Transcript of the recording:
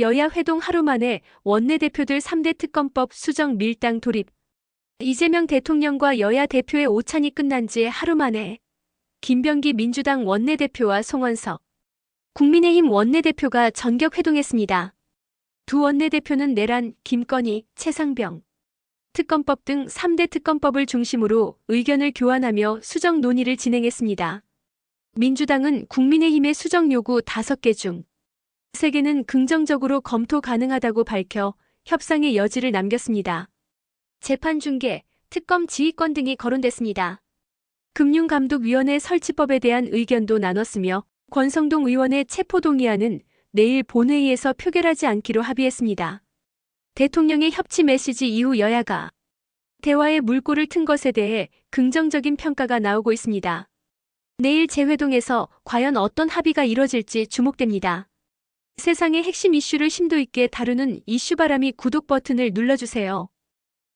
여야 회동 하루 만에 원내대표들 3대 특검법 수정 밀당 돌입. 이재명 대통령과 여야 대표의 오찬이 끝난 지 하루 만에 김병기 민주당 원내대표와 송원석, 국민의힘 원내대표가 전격 회동했습니다. 두 원내대표는 내란, 김건희, 최상병, 특검법 등 3대 특검법을 중심으로 의견을 교환하며 수정 논의를 진행했습니다. 민주당은 국민의힘의 수정 요구 5개 중 3개는 긍정적으로 검토 가능하다고 밝혀 협상의 여지를 남겼습니다. 재판 중계, 특검 지휘권 등이 거론됐습니다. 금융감독위원회 설치법에 대한 의견도 나눴으며 권성동 의원의 체포동의안은 내일 본회의에서 표결하지 않기로 합의했습니다. 대통령의 협치 메시지 이후 여야가 대화의 물꼬를 튼 것에 대해 긍정적인 평가가 나오고 있습니다. 내일 재회동에서 과연 어떤 합의가 이뤄질지 주목됩니다. 세상의 핵심 이슈를 심도 있게 다루는 이슈바람이 구독 버튼을 눌러주세요.